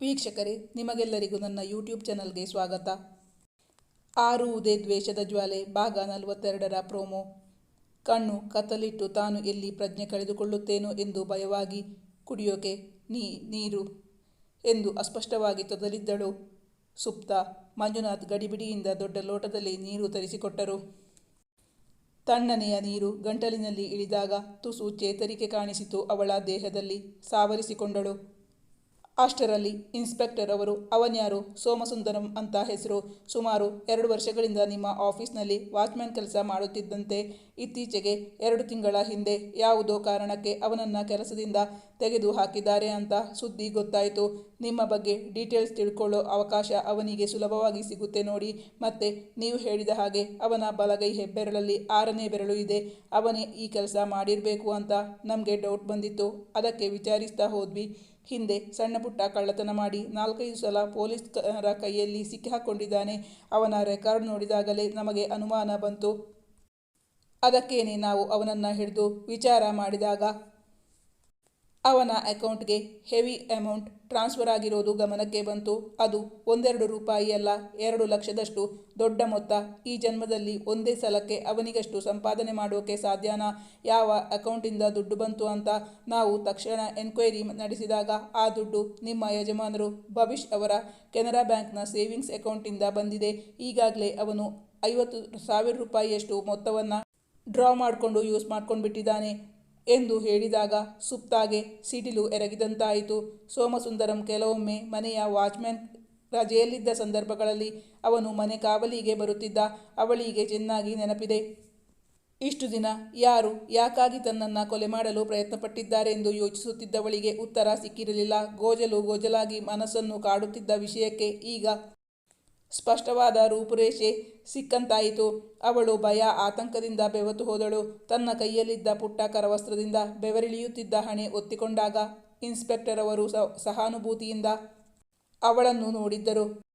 ವೀಕ್ಷಕರೇ, ನಿಮಗೆಲ್ಲರಿಗೂ ನನ್ನ ಯೂಟ್ಯೂಬ್ ಚಾನಲ್ಗೆ ಸ್ವಾಗತ. ಆರುವುದೇ ದ್ವೇಷದ ಜ್ವಾಲೆ, ಭಾಗ ನಲವತ್ತೆರಡರ ಪ್ರೋಮೋ. ಕಣ್ಣು ಕತ್ತಲಿಟ್ಟು ತಾನು ಎಲ್ಲಿ ಪ್ರಜ್ಞೆ ಕಳೆದುಕೊಳ್ಳುತ್ತೇನೋ ಎಂದು ಭಯವಾಗಿ, ಕುಡಿಯೋಕೆ ನೀ, ನೀರು ಎಂದು ಅಸ್ಪಷ್ಟವಾಗಿ ತೊದಲಿದ್ದಳು. ಸುಪ್ತ, ಮಂಜುನಾಥ್ ಗಡಿಬಿಡಿಯಿಂದ ದೊಡ್ಡ ಲೋಟದಲ್ಲಿ ನೀರು ತರಿಸಿಕೊಟ್ಟರು. ತಣ್ಣನೆಯ ನೀರು ಗಂಟಲಿನಲ್ಲಿ ಇಳಿದಾಗ ತುಸು ಚೇತರಿಕೆ ಕಾಣಿಸಿತು ಅವಳ ದೇಹದಲ್ಲಿ, ಸಾವರಿಸಿಕೊಂಡಳು. ಅಷ್ಟರಲ್ಲಿ ಇನ್ಸ್ಪೆಕ್ಟರ್ ಅವರು, ಅವನ್ಯಾರು? ಸೋಮಸುಂದರಂ ಅಂತ ಹೆಸರು. ಸುಮಾರು ಎರಡು ವರ್ಷಗಳಿಂದ ನಿಮ್ಮ ಆಫೀಸ್ನಲ್ಲಿ ವಾಚ್ಮ್ಯಾನ್ ಕೆಲಸ ಮಾಡುತ್ತಿದ್ದಂತೆ ಇತ್ತೀಚೆಗೆ ಎರಡು ತಿಂಗಳ ಹಿಂದೆ ಯಾವುದೋ ಕಾರಣಕ್ಕೆ ಅವನನ್ನು ಕೆಲಸದಿಂದ ತೆಗೆದು ಹಾಕಿದ್ದಾರೆ ಅಂತ ಸುದ್ದಿ ಗೊತ್ತಾಯಿತು. ನಿಮ್ಮ ಬಗ್ಗೆ ಡೀಟೇಲ್ಸ್ ತಿಳ್ಕೊಳ್ಳೋ ಅವಕಾಶ ಅವನಿಗೆ ಸುಲಭವಾಗಿ ಸಿಗುತ್ತೆ ನೋಡಿ. ಮತ್ತೆ ನೀವು ಹೇಳಿದ ಹಾಗೆ ಅವನ ಬಲಗೈ ಹೆಬ್ಬೆರಳಲ್ಲಿ ಆರನೇ ಬೆರಳು ಇದೆ. ಅವನೇ ಈ ಕೆಲಸ ಮಾಡಿರಬೇಕು ಅಂತ ನಮಗೆ ಡೌಟ್ ಬಂದಿತ್ತು. ಅದಕ್ಕೆ ವಿಚಾರಿಸ್ತಾ ಹೋದ್ವಿ. ಹಿಂದೆ ಸಣ್ಣ ಪುಟ್ಟ ಕಳ್ಳತನ ಮಾಡಿ ನಾಲ್ಕೈದು ಸಲ ಪೊಲೀಸರ ಕೈಯಲ್ಲಿ ಸಿಕ್ಕಿಹಾಕೊಂಡಿದ್ದಾನೆ ಅವನ ರೆಕಾರ್ಡ್ ನೋಡಿದಾಗಲೇ ನಮಗೆ ಅನುಮಾನ ಬಂತು. ಅದಕ್ಕೇನೆ ನಾವು ಅವನನ್ನು ಹಿಡಿದು ವಿಚಾರ ಮಾಡಿದಾಗ ಅವನ ಅಕೌಂಟ್ಗೆ ಹೆವಿ ಅಮೌಂಟ್ ಟ್ರಾನ್ಸ್ಫರ್ ಆಗಿರೋದು ಗಮನಕ್ಕೆ ಬಂತು. ಅದು ಒಂದೆರಡು ರೂಪಾಯಿ ಅಲ್ಲ, ಎರಡು ಲಕ್ಷದಷ್ಟು ದೊಡ್ಡ ಮೊತ್ತ. ಈ ಜನ್ಮದಲ್ಲಿ ಒಂದೇ ಸಲಕ್ಕೆ ಅವನಿಗಷ್ಟು ಸಂಪಾದನೆ ಮಾಡೋಕೆ ಸಾಧ್ಯನಾ? ಯಾವ ಅಕೌಂಟಿಂದ ದುಡ್ಡು ಬಂತು ಅಂತ ನಾವು ತಕ್ಷಣ ಎನ್ಕ್ವೈರಿ ನಡೆಸಿದಾಗ ಆ ದುಡ್ಡು ನಿಮ್ಮ ಯಜಮಾನರು ಭವಿಷ್ ಅವರ ಕೆನರಾ ಬ್ಯಾಂಕ್ನ ಸೇವಿಂಗ್ಸ್ ಅಕೌಂಟಿಂದ ಬಂದಿದೆ. ಈಗಾಗಲೇ ಅವನು ಐವತ್ತು ಸಾವಿರ ರೂಪಾಯಿಯಷ್ಟು ಮೊತ್ತವನ್ನು ಡ್ರಾ ಮಾಡಿಕೊಂಡು ಯೂಸ್ ಮಾಡ್ಕೊಂಡು ಬಿಟ್ಟಿದ್ದಾನೆ ಎಂದು ಹೇಳಿದಾಗ ಸುಪ್ತಾಗೆ ಸಿಡಿಲು ಎರಗಿದಂತಾಯಿತು. ಸೋಮಸುಂದರಂ ಕೆಲವೊಮ್ಮೆ ಮನೆಯ ವಾಚ್ಮ್ಯಾನ್ ರಜೆಯಲ್ಲಿದ್ದ ಸಂದರ್ಭಗಳಲ್ಲಿ ಅವನು ಮನೆ ಕಾವಲಿಗೆ ಬರುತ್ತಿದ್ದ ಅವಳಿಗೆ ಚೆನ್ನಾಗಿ ನೆನಪಿದೆ. ಇಷ್ಟು ದಿನ ಯಾರು ಯಾಕಾಗಿ ತನ್ನನ್ನು ಕೊಲೆ ಮಾಡಲು ಪ್ರಯತ್ನಪಟ್ಟಿದ್ದಾರೆಂದು ಯೋಚಿಸುತ್ತಿದ್ದವಳಿಗೆ ಉತ್ತರ ಸಿಕ್ಕಿರಲಿಲ್ಲ. ಗೋಜಲು ಗೋಜಲಾಗಿ ಮನಸ್ಸನ್ನು ಕಾಡುತ್ತಿದ್ದ ವಿಷಯಕ್ಕೆ ಈಗ ಸ್ಪಷ್ಟವಾದ ರೂಪುರೇಷೆ ಸಿಕ್ಕಂತಾಯಿತು. ಅವಳು ಭಯ, ಆತಂಕದಿಂದ ಬೆವತು ಹೋದಳು. ತನ್ನ ಕೈಯಲ್ಲಿದ್ದ ಪುಟ್ಟ ಕರವಸ್ತ್ರದಿಂದ ಬೆವರಿಳಿಯುತ್ತಿದ್ದ ಹಣೆ ಒತ್ತಿಕೊಂಡಾಗ ಇನ್ಸ್ಪೆಕ್ಟರ್ ಅವರು ಸಹಾನುಭೂತಿಯಿಂದ ಅವಳನ್ನು ನೋಡಿದ್ದರು.